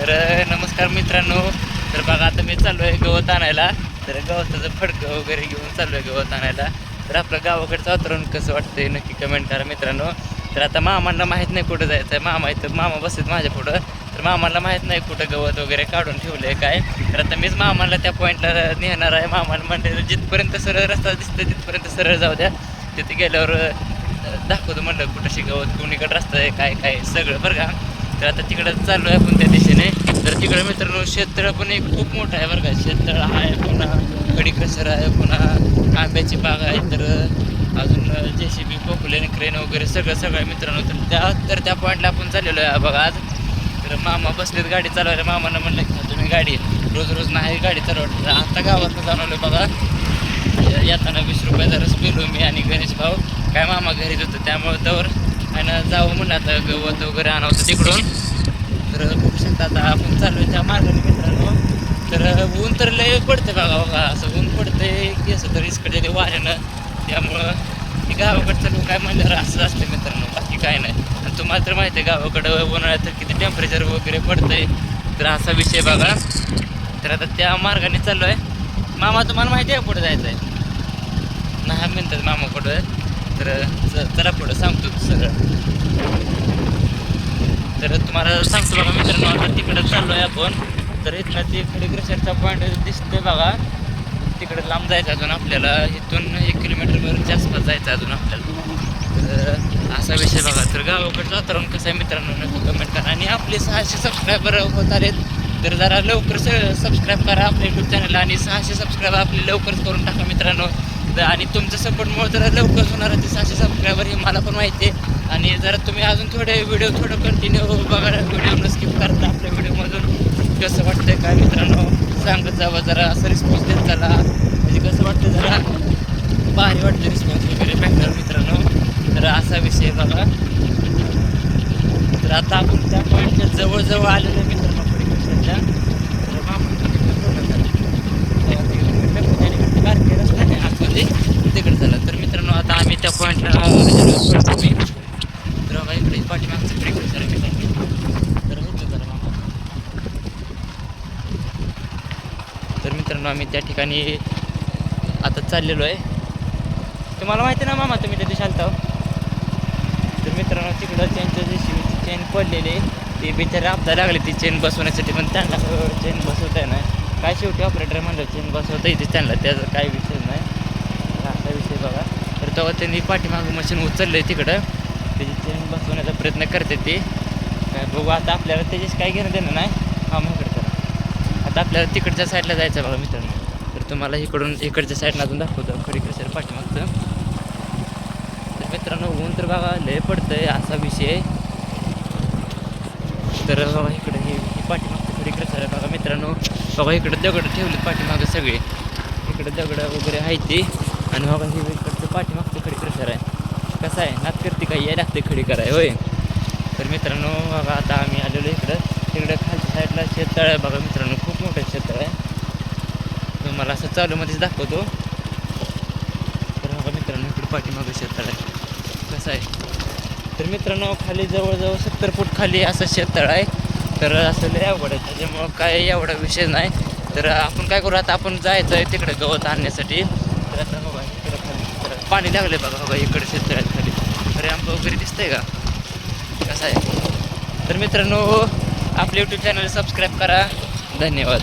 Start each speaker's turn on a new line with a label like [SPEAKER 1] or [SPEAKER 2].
[SPEAKER 1] तर नमस्कार मित्रांनो. तर बघा आता मी चाललो आहे गवत आणायला. तर गवताचं फडकं वगैरे घेऊन चाललो आहे गवत आणायला. तर आपलं गावाकडचं वातावरण कसं वाटतंय नक्की कमेंट करा मित्रांनो. तर आता मामांना माहीत नाही कुठं जायचं आहे मामा इथं मामा बसत माझ्या पुढं. तर मामाला माहीत नाही कुठं गवत वगैरे काढून ठेवलं आहे काय. तर आता मीच मामाला त्या पॉईंटला नेणार आहे. मामाला म्हणते जिथपर्यंत सरळ रस्ता दिसतं तिथपर्यंत सरळ जाऊ द्या. तिथे गेल्यावर दाखवतो म्हणलं कुठं शिकवत कोणीकडे रस्ता आहे काय काय सगळं बरं का. तर आता तिकडं चाललो आहे आपण त्या दिशेने. तर तिकडं मित्रांनो शेततळ पण एक खूप मोठं आहे बरं का. शेततळ आहे पुन्हा कडी कसर आहे पुन्हा आंब्याची बाग आहे. तर अजून जे सी बी पोकलेन क्रेन वगैरे सगळं सगळं आहे मित्रांनो. तर त्या तर त्या पॉईंटला आपण चाललेलो आहे बघा आज. तर मामा बसलेत गाडी चालवायला. मामानं म्हणलं की तुम्ही गाडी रोज रोज नाही गाडी चालवत. आता गावात जाणवलं बघा. येताना वीस रुपये जरा पेलो मी आणि गणेश भाऊ. काय मामा घरीच होतं त्यामुळं तर आणि जावं म्हणलं आता गवत वगैरे आणावं तिकडून. तर बघू शकता आता आपण चालू त्या मार्गाने मित्रांनो. तर ऊन तर लय पडतं बघा बघा. असं ऊन पडतंय की असं तर इकडे ते वाऱ्यानं. त्यामुळं ते गावाकडचं लोक काय म्हणलं असं असतं मित्रांनो. बाकी काय नाही. आणि तुम्हाला तर माहिती आहे गावाकडं उन्हाळ्यात तर किती टेम्परेचर वगैरे पडतंय. तर असा विषय बघा. तर आता त्या मार्गाने चाललो आहे मामा तुम्हाला माहिती आहे कुठं जायचं आहे नाही म्हणतात मामा कुठं तर च- चला पुढं सांगतो सगळं. तर तुम्हाला सांगतो बघा मित्रांनो आता तिकडं चाललो आहे आपण. तर इथनं ते खडीग्रशरचा पॉईंट दिसतोय बघा. तिकडे लांब जायचं अजून आपल्याला. इथून एक किलोमीटरवरच्या आसपास जायचं अजून आपल्याला. तर असा विषय बघा. तर गावाकडचं वातावरण कसं आहे मित्रांनो नक्की कमेंट करा. आणि आपले सहाशे सबस्क्रायबर होत आलेत तर जरा लवकर सबस्क्राईब करा आपल्या यूट्यूब चॅनलला आणि सहाशे सबस्क्राईब आपले लवकरच करून टाका मित्रांनो. तर आणि तुमच्या सपोर्टमुळे जरा लवकर होणार ते सहाशे सबस्क्रायबर हे मला पण माहिती आहे. आणि जरा तुम्ही अजून थोडे व्हिडिओ थोडं कंटिन्यू बघा. व्हिडिओ स्किप करता आपल्या व्हिडिओमधून कसं वाटतंय काय मित्रांनो? सांगत जावं जरा. असं रिस्पॉन्स देत चला. म्हणजे कसं वाटतं जरा? भारी वाटतं रिस्पॉन्स वगैरे भेटणार मित्रांनो. तर असा विषय बघा. तर आता आपण त्या पॉईंटच्या जवळजवळ आलेलो आहे मित्रांनो. पडीकडच्या तर मामा तिकडे बोलत आहे. तर ते म्हटलं की त्याने बारके रस्त्याने आतमध्ये तिकडे झालं तर मित्रांनो आता आम्ही मी तर इकडे पाठीमागचं पडीकडे मित्रांनो तर होतो जरा मामा तर मित्रांनो आम्ही त्या ठिकाणी आता चाललेलो आहे. तुम्हाला माहिती ना मामा तुम्ही त्या दिवशी आलता हो. तर मित्रांनो तिकडं त्यांच्या दिवशी चेन पडलेली ती बिचारे आपदा लागली ती चेन बसवण्यासाठी पण त्यांना. हो, चेन बसवता ना. काय शेवटी ऑपरेटर म्हणलं चेन बसवता येते त्यांना. त्याचा काही विषय नाही. असा विषय बघा. तेव्हा त्यांनी पाठीमागं मशीन उचललं आहे तिकडं. त्याची चेन बसवण्याचा प्रयत्न करते ते. काय बघू आता आपल्याला त्याच्याशी काय घेणं देणं नाही. मामाकडे करा. आता आपल्याला तिकडच्या साईडला जायचं बघा मित्रांनो. तर तुम्हाला इकडून इकडच्या साईडला अजून दाखवतो. खडी कसं पाठीमागचं. तर मित्रांनो ऊन तर बघा लय पडतं आहे असा विषय. तर बघा इकडे हे पाठीमागचं खडी कसं बघा मित्रांनो. बघा इकडे दगड ठेवले पाठीमागं सगळे. इकडे दगड वगैरे आहे ते. आणि मग ही इकडचं पाठीमागचं खडी कसं आहे. कसं आहे? नात करते काही यायला लागते खडी कराय होय. तर मित्रांनो बघा आता आम्ही आलेलो इकडं. तिकडं खालच्या साईडला शेततळ आहे. बघा मित्रांनो खूप मोठं शेततळ आहे. तुम्हाला असं चालूमध्येच दाखवतो. तर बघा मित्रांनो इकडे पाठीमागं शेततळ आहे. कसं आहे? तर मित्रांनो खाली जवळजवळ सत्तर फूट खाली असं शेततळ आहे. तर असं लय आवड आहे. त्याच्यामुळं काय एवढा विषय नाही. तर आपण काय करू? आता आपण जायचं आहे तिकडे गवत आणण्यासाठी. तर आता पाणी लागले बघा बघा इकडे शेतकऱ्यात खाली अरे आंबा वगैरे दिसतंय का? कसं आहे? तर मित्रांनो आपले यूट्यूब चॅनल सबस्क्राईब करा. धन्यवाद.